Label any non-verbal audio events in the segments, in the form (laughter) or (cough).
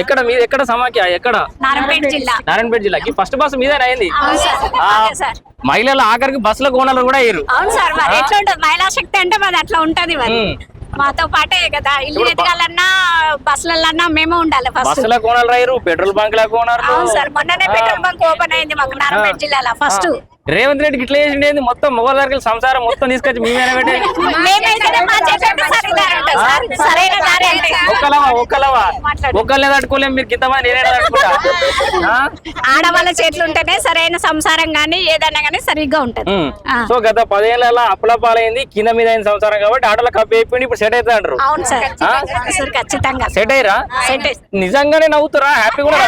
ఎక్కడ మీది? ఎక్కడ సమాఖ్య? ఎక్కడ? నారాయణపేట జిల్లా. నారాయణపేట జిల్లాకి. ఫస్ట్ బస్ మీదే అయింది. మహిళల ఆఖరికి బస్సుల కోణాలు కూడా అయ్యారు. అవును సార్. మరి ఎట్లా ఉంటది? మహిళా శక్తి అంటే మరి అట్లా ఉంటది మరి. మాతో పాటే కదా. ఇల్లు ఎదగాలన్నా బస్సులన్నా మేమే ఉండాలి ఫస్ట్ బస్సుల కోణాలు రాయరు పెట్రోల్ బంక్ ల కోణాలు అవును సార్. మొన్ననే పెట్రోల్ బంక్ ఓపెన్ అయింది మాకు నారాయణపేట జిల్లాలో ఫస్ట్ రేవంత్ రెడ్డికి ఇట్లా చేసిండేది మొత్తం మొగల దగ్గర సంసారం మొత్తం తీసుకొచ్చి మీ మీద పెట్టేది మేమైతేనే మా చేసేట్టు సరైన దారి ఉంటుంది సార్ సరైన దారి అంటే. ఒక్కలవా ఒక్కలవా? మాట్లాడు. ఒక్కళ్ళే తట్టుకోలేం మీరు ఇంతమంది నేనే తట్టుకుంటా? ఆడవాళ్ళ చేతులు ఉంటేనే సరైన సంసారం గానీ ఏదైనా గానీ సరిగ్గా ఉంటది. సో గత పదేళ్ళ అప్పులపాలైంది కింద మీద అయిన సంసారం కాబట్టి ఆటల కప్పు అయిపోయింది ఇప్పుడు సెట్ అవుతుంది అంటారు. ఖచ్చితంగా సెట్ అయ్యరా? నిజంగానే నవ్వుతురా? హ్యాపీ కూడా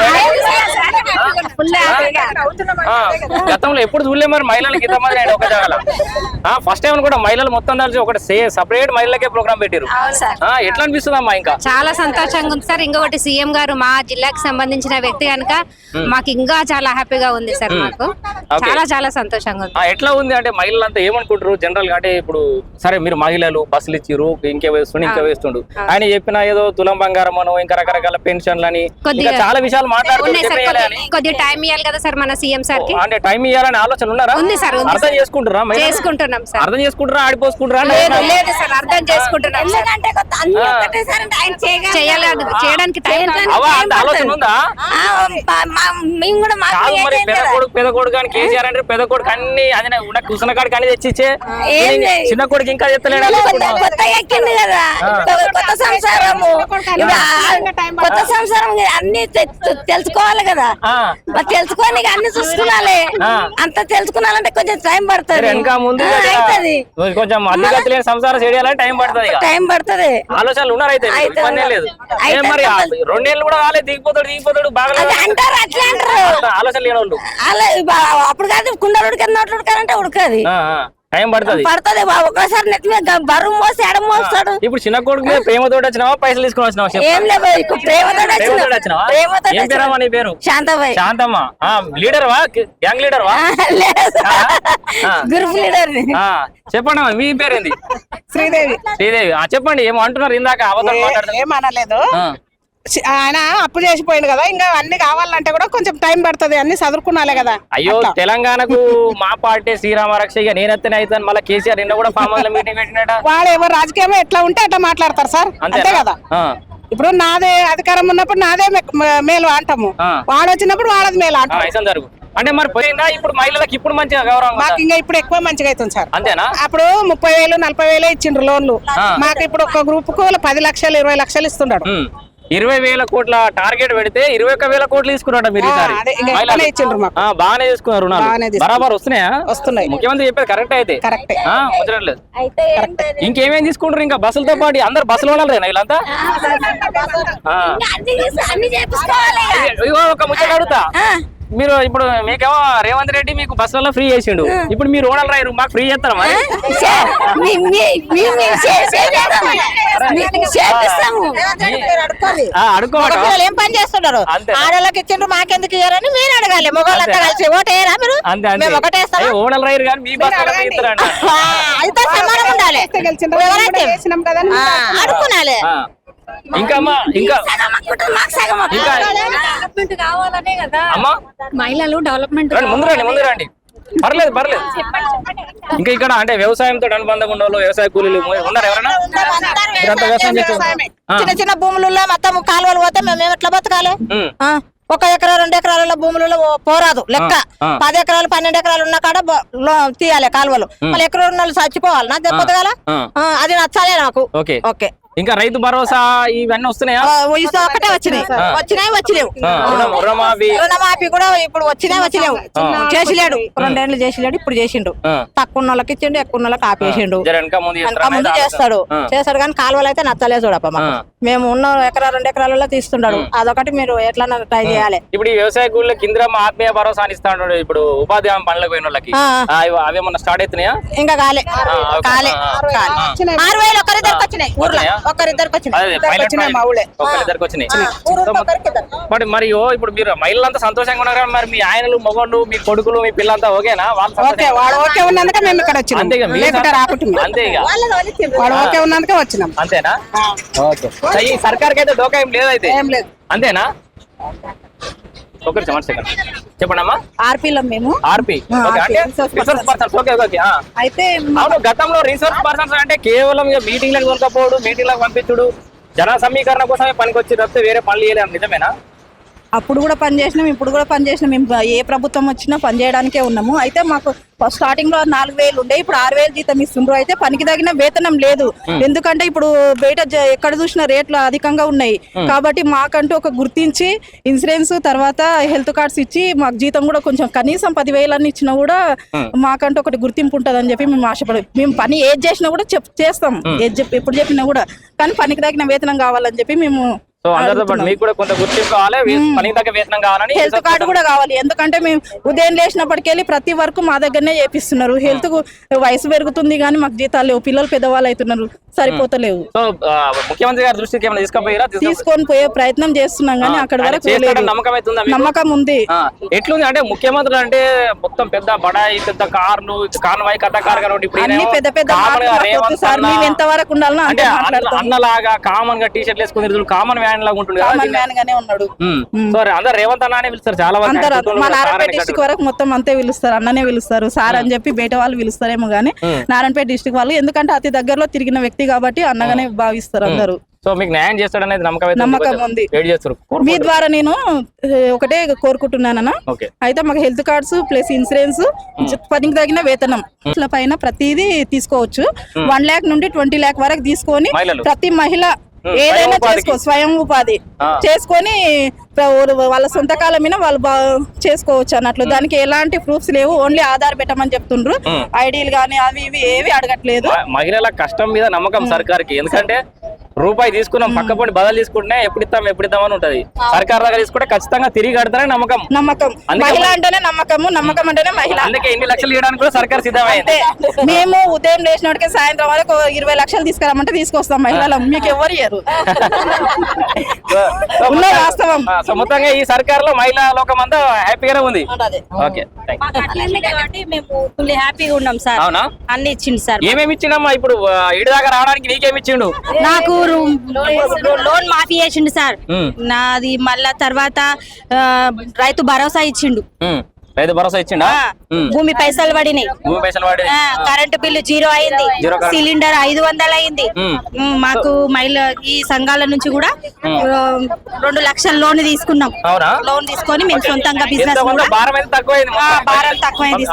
గతంలో ఎప్పుడు చూడలే మరి మహిళలకి ఇంతమంది ఆయన ఒక జాగాల ఫస్ట్ టైం కూడా మహిళలు మొత్తం కలిసి ఒకటి సపరేట్ మహిళలకే ప్రోగ్రామ్ పెట్టారు ఎట్లా అనిపిస్తుంది అమ్మా ఇంకా? చాలా సంతోషంగా ఉంది సార్. ఇంకొకటి సీఎం గారు మా జిల్లాకి సంబంధించిన వ్యక్తి కనుక మాకు ఇంకా చాలా హ్యాపీగా ఉంది సార్ మాకు. చాలా చాలా సంతోషంగా ఉంది. ఎట్లా ఉంది అంటే మహిళలంతా ఏమనుకుంటారు? జనరల్గా అంటే ఇప్పుడు సరే మీరు మహిళలు బస్సులు ఇచ్చిర్రు ఇంకే వేస్తుండు ఇంకే వేస్తుండు. ఆయన చెప్పిన ఏదో తులం బంగారం అనో ఇంకా రకరకాల పెన్షన్లు అని చాలా విషయాలు మాట్లాడుతూ ఉన్నాయి సార్ చెప్పేయాలి అని. కొద్ది- కొద్దిగా టైం ఇవ్వాలి కదా సార్ మన సీఎం సార్ అంటే టైం ఇవ్వాలని ఆలోచన ఉన్నారా? ఉంది సార్, ఉంది అర్థం. చేసుకుంటారా మహిళలు? చేసుకుంటున్నాం సార్. అర్థం చేసుకుంటారా ఆడిపోసుకుంటారా లేదు సార్ అర్థం చేసుకుంటున్నాం చేయడానికి టైం అంత ఆలోచన ఉందా? మేము కూడా పెద్ద. కొడుకు పెద్ద కొడుకు కేసీఆర్ అంటే పెద్ద కొడుకు అన్ని అది ఉన్న కుసన కాడికి అన్ని తెచ్చిచ్చే. చిన్న కొడుకు ఇంకా చెత్తలేడు కొత్త ఎక్కింది కదా. కొత్త సంసారము. కొత్త సంసారం అన్ని తెలుసుకోవాలి కదా. ఆ. మరి తెలుసుకొని ఇక అన్ని చూసుకోవాలి ఆ. అంత తెలుసుకున్నాలంటే కొంచెం టైం పడుతుంది. వెనక ముందు కొంచెం అన్ని గతి లేని సంసారం చేయాలంటే టైం పడుతుంది ఇక. టైం పడుతుంది. ఆలోచనలు ఉన్నారైతే మీకు అయితే లేదు. మరి రెండేళ్ళు కూడా కాలేదు దిగిపోతాడు దిగిపోతాడు బాగా అంటారు అట్లా అంటారు. ఆలోచన లేని వాళ్ళు అప్పుడు కాదు కుండలు ఉడికి నోట్లు ఉడకాలంటే ఉడకది. టైం పడుతుంది. పడుతుంది బా- ఒక్కసారి నెత్తి మీద బరువు మోసి ఎడం మోస్తాడు. ఇప్పుడు చిన్న కొడుకు మీద ప్రేమతోటి వచ్చినావా పైసలు తీసుకొని వచ్చినావా. ఏం లేదు ప్రేమతో ప్రేమతో ఏం పేరమ్మా నీ పేరు? శాంతబాయ్. శాంతమ్మ. ఆ లీడర్ వా? గ్యాంగ్ లీడర్ వా. గ్రూప్ లీడర్ (laughs) ఆ, చెప్పండి అమ్మా, మీ పేరేంది? శ్రీదేవి. శ్రీదేవి. ఆ, చెప్పండి ఏమో అంటున్నారు ఇందాక అవతల మాట్లాడుతున్నారు. ఏమనలేదు. ఆయన అప్పు చేసిపోయింది కదా ఇంకా అన్ని కావాలంటే కూడా కొంచెం టైం పడుతుంది అన్ని చదువుకున్నాలే కదా. అయ్యో. తెలంగాణకు మా పార్టీ శ్రీరామ రక్ష ఇక నేనెత్తనే అవుతాను మళ్ళీ కేసీఆర్ నిన్న కూడా ఫామ్ మీటింగ్ పెట్టినట వాళ్ళు ఎవరు రాజకీయం ఎట్లా ఉంటే అట్లా మాట్లాడతారు సార్ అంతే కదా? ఇప్పుడు నాదే అధికారం ఉన్నప్పుడు నాదే మేలు అంటాము. వాడు వచ్చినప్పుడు వాళ్ళది మేలు ఆ, అంటాం మరి పోయిందా? ఇప్పుడు మహిళలకు ఇప్పుడు మంచిగా గౌరవం? మాకు ఇంకా ఇప్పుడు ఎక్కువ మంచిగా అవుతుంది సార్. అంతేనా? అప్పుడు ముప్పై వేలు నలభై వేలు ఇచ్చిండ్రు లోన్లు. మాకు ఇప్పుడు ఒక గ్రూప్కు పది లక్షలు ఇరవై లక్షలు ఇస్తున్నాడు. ఇరవై వేల కోట్ల టార్గెట్ పెడితే ఇరవై ఒక్క వేల కోట్లు తీసుకున్నాట మీరు బాగానే తీసుకున్నారు. బరాబర్ వస్తున్నాయా? వస్తున్నాయి. ముఖ్యమంత్రి చెప్పేది కరెక్ట్ అయితే. కరెక్టే. ఆ, ముచ్చట్లేదు అయితే ఇంకేమేం తీసుకుంటారు ఇంకా? బస్సులతో పాటు అందరు బస్సులో ఉన్నారేనా వీళ్ళంతా? ఒక ముచ్చట అడుగుతా. మీరు ఇప్పుడు మీకేమో రేవంత్ రెడ్డి మీకు బస్సులలో ఫ్రీ చేసిండు. ఇప్పుడు మీరు ఓనల్ రైరు మాకు ఫ్రీ చేస్తారా మరి? పిల్లలు ఏం పని చేస్తున్నారు? ఇచ్చిండ్రు మాకెందుకు ఇయ్యారని మీరు అడగాలి. కలిసి ఓటేయరా మీరు? మేము ఒకటేస్తాం కానీ మీ సమానం ఉండాలి. అడుక్కునాలి. ఇంకా ఇంకా డెవలప్మెంట్ కావాలనే కదా. అమ్మా. మహిళలు డెవలప్మెంట్ ముందు రండి ముందు రండి. పర్లేదు పర్లేదు. ఇంకా ఇక్కడ అంటే వ్యవసాయంతో అనుబంధంగా ఉన్న వాళ్ళు వ్యవసాయ కూలీలు ఉన్నారు ఎవరైనా. చిన్న చిన్న భూములలో మొత్తం కాలువలు పోతే మేము ఎట్లా బతకాలి? ఒక ఎకరా రెండు ఎకరాల భూములలో పోరాదు లెక్క. పది ఎకరాలు పన్నెండు ఎకరాలు ఉన్న కాడ తీయాలి కాలువలు. మళ్ళీ ఎకరా ఉన్న వాళ్ళు చచ్చిపోవాలి. నా దెబ్బతగల ఆ. అది నచ్చాలి నాకు. ఓకే. ఓకే. ఇంకా రైతు భరోసా ఇవన్నీ వస్తున్నాయా? ఒక్కటే వచ్చినాయి. వచ్చినాయి వచ్చిలేవు. రుణమాఫీ. కూడా ఇప్పుడు వచ్చినాయి వచ్చిలేవు. చేసిలేడు. రెండేళ్ళు చేసిలేడు ఇప్పుడు చేసిండు. తక్కువ వాళ్ళకి ఇచ్చిండు ఎక్కువ వాళ్ళకి ఆపేసిండు. ముందు చేస్తాడు. చేస్తాడు. కానీ కాలువలు అయితే నచ్చలే చూడప్ప. మేము ఉన్న ఎకరా రెండు ఎకరాలలో తీస్తున్నాడు అదొకటి మీరు ఎట్లా ట్రై చేయాలి. ఇప్పుడు ఈ వ్యవసాయ కూలీల కింద ఆత్మీయ భరోసా అని ఇస్తా ఉంటాడు ఇప్పుడు ఉపాధి హామీ పనులకు పోయిన వాళ్ళకి. అవేమన్నా స్టార్ట్ అవుతున్నాయా? ఇంకా కాలే. కాలే. ఆరు వేలు ఒకరిద్దరికి వచ్చినాయి. ఊర్లో? ఒకరిద్దరికి వచ్చినాయి. మరి ఇప్పుడు మీరు మహిళలంతా సంతోషంగా ఉన్నారు మరి. మీ ఆయనలు మొగోళ్ళు మీ కొడుకులు మీ పిల్లంతా ఓకేనా? వాళ్ళు ఓకే సంతోషంగా వాడు ఓకే ఉన్నందుకే మేము ఇక్కడ వచ్చినాం. అంతే రాకుంటున్నాం అంతే ఓకే ఉన్నందుకే వచ్చినాం. అంతేనా? ఓకే. ఈ సర్కార్కి అయితే దోకా ఏం లేదైతే ఏం లేదు. అంతేనా? ఒకరి వన్ సెకండ్. చెప్పండమ్మా. ఆర్పీలో మేము. RP. Resource persons okay okay. అయితే అవును గతంలో రిసోర్స్ పర్సన్స్ అంటే కేవలం ఇక మీటింగ్లకు దొరకపోవడు మీటింగ్లకు పంపించుడు. జన సమీకరణ కోసమే పనికి తప్పితే వేరే పనులు చేయలేము నిజమేనా? అప్పుడు కూడా పని చేసినాం ఇప్పుడు కూడా పని చేసినాం. మేము ఏ ప్రభుత్వం వచ్చినా పని చేయడానికే ఉన్నాము. అయితే మాకు స్టార్టింగ్లో నాలుగు వేలు ఉండే ఇప్పుడు ఆరు వేలు జీతం ఇస్తుండ్రు. అయితే పనికి తగిన వేతనం లేదు. ఎందుకంటే ఇప్పుడు బయట ఎక్కడ చూసినా రేట్లు అధికంగా ఉన్నాయి. కాబట్టి మాకంటూ ఒక గుర్తించి ఇన్సూరెన్స్ తర్వాత హెల్త్ కార్డ్స్ ఇచ్చి మాకు జీతం కూడా కొంచెం కనీసం పదివేలన్నీ ఇచ్చినా కూడా మాకంటూ ఒకటి గుర్తింపు ఉంటుందని చెప్పి మేము ఆశపడ మేము పని ఏది చేసినా కూడా చెప్ చేస్తాం. ఏది చెప్పి ఎప్పుడు చెప్పినా కూడా. కానీ పనికి తగిన వేతనం కావాలని చెప్పి మేము సో అందరితో పాటు మీకు కూడా కొంత గుర్తింపు కావాలి వే- పనికి తగ్గ వేతనం కావాలని హెల్త్ కార్డు కూడా కావాలి. ఎందుకంటే మేము ఉదయం లేచినప్పటికెళ్ళి ప్రతి వరకు మా దగ్గరనే చేపిస్తున్నారు. హెల్త్ వయసు పెరుగుతుంది కానీ మాకు జీతాలు లేవు. పిల్లలు పెద్దవాళ్ళు అవుతున్నారు. సరిపోతలేవు. సో ముఖ్యమంత్రి గారి దృష్టికి ఏమైనా తీసుకుపోయారా? తీసుకొని పోయే ప్రయత్నం చేస్తున్నాం కానీ అక్కడ వరకు. నమ్మకం అవుతుందా మీకు? నమ్మకం ఉంది. ఎట్లుంది? అంటే ముఖ్యమంత్రులు అంటే మొత్తం పెద్ద బడాయి పెద్ద కార్లు కాన్వాయ్ కథ కార్ అన్ని పెద్ద పెద్ద మేము ఎంత వరకు ఉండాలనో అంటే అన్నలాగా కామన్గా టీ షర్ట్ వేసుకుని కామన్ వ్యాన్ లాగా ఉంటుంది కామన్ మ్యాన్ గానే ఉన్నాడు. సో అందరు రేవంత్ అన్న అనే పిలుస్తారు చాలా అందరు మా నారాయణపేట సార్ డిస్టిక్ వరకు మొత్తం అంతే పిలుస్తారు అన్ననే పిలుస్తారు. సార్ అని చెప్పి బయట వాళ్ళు పిలుస్తారేమో కానీ నారాయణపేట డిస్టిక్ వాళ్ళు. ఎందుకంటే అతి దగ్గరలో తిరిగిన వ్యక్తి కాబట్టి అన్నగానే భావిస్తారు అందరూ. సో మీకు న్యాయం నమ్మకం అయితే నమ్మకం కొంచెం. ఉంది. మీ ద్వారా నేను ఒకటే కోరుకుంటున్నానన్న. అయితే మాకు హెల్త్ కార్డ్స్ ప్లస్ ఇన్సూరెన్స్ పనికి తగిన వేతనం ఇట్ల పైన ప్రతిదీ తీసుకోవచ్చు. వన్ ల్యాక్ నుండి ట్వంటీ ల్యాక్ వరకు తీసుకొని. ప్రతి మహిళ. ఏదైనా. చేసుకో స్వయం ఉపాధి. చేసుకొని వాళ్ళ సొంత కాలం మీద వాళ్ళు చేసుకోవచ్చు అన్నట్లు. దానికి ఎలాంటి ప్రూఫ్స్ లేవు. ఓన్లీ ఆధార్ పెట్టమని చెప్తుండ్రు. ఐడీలు కానీ అవి ఇవి ఏవి అడగట్లేదు. మహిళల కష్టం మీద నమ్మకం సర్కార్కి. ఎందుకంటే రూపాయి తీసుకున్నాం పక్క పొండి బదులు తీసుకుంటే ఎప్పుడు ఇస్తాం ఎప్పుడు ఇద్దాం అని ఉంటది సర్కార్ దగ్గర తీసుకుంటే ఖచ్చితంగా తిరిగి కడతారని నమ్మకం. నమ్మకం. మహిళ అంటేనే నమ్మకము నమ్మకం అంటేనే మహిళ. అందుకే ఎన్ని లక్షలు ఇవ్వడానికి కూడా సర్కార్ సిద్ధమైంది. మేము ఉదయం లేచినోడికి సాయంత్రం వరకు ఇరవై లక్షలు తీసుకురామంటే తీసుకొస్తాం మహిళలు. మీకు ఎవరు ఇయ్యరు. (laughs) వాస్తవం. ఆ, సో మొత్తంగా ఈ సర్కార్లో మహిళా లోకం అంతా హ్యాపీగానే ఉంది. ఓకే మేము ఫుల్ హ్యాపీగా ఉన్నాం సార్. అవునా? అన్ని ఇచ్చిండు సార్ ఏమేమి ఇచ్చిండమ్మా ఇప్పుడు ఈడి దాకా రావడానికి నీకేమి ఇచ్చిండు? నాకు లోన్ మాఫీ చేసిండు సార్. నాది మళ్ళా తర్వాత రైతు భరోసా ఇచ్చిండు. రైతు భరోసా ఇచ్చిండా. భూమి పైసలు పడినాయి భూమి పైసలు కరెంటు బిల్లు జీరో అయింది. సిలిండర్ ఐదు వందలు అయింది మాకు మహిళ ఈ సంఘాల నుంచి కూడా రెండు లక్షల లోన్ తీసుకున్నాం లోన్ తీసుకొని మేము సొంతంగా బిజినెస్ భారం తక్కువైంది భారం తక్కువైంది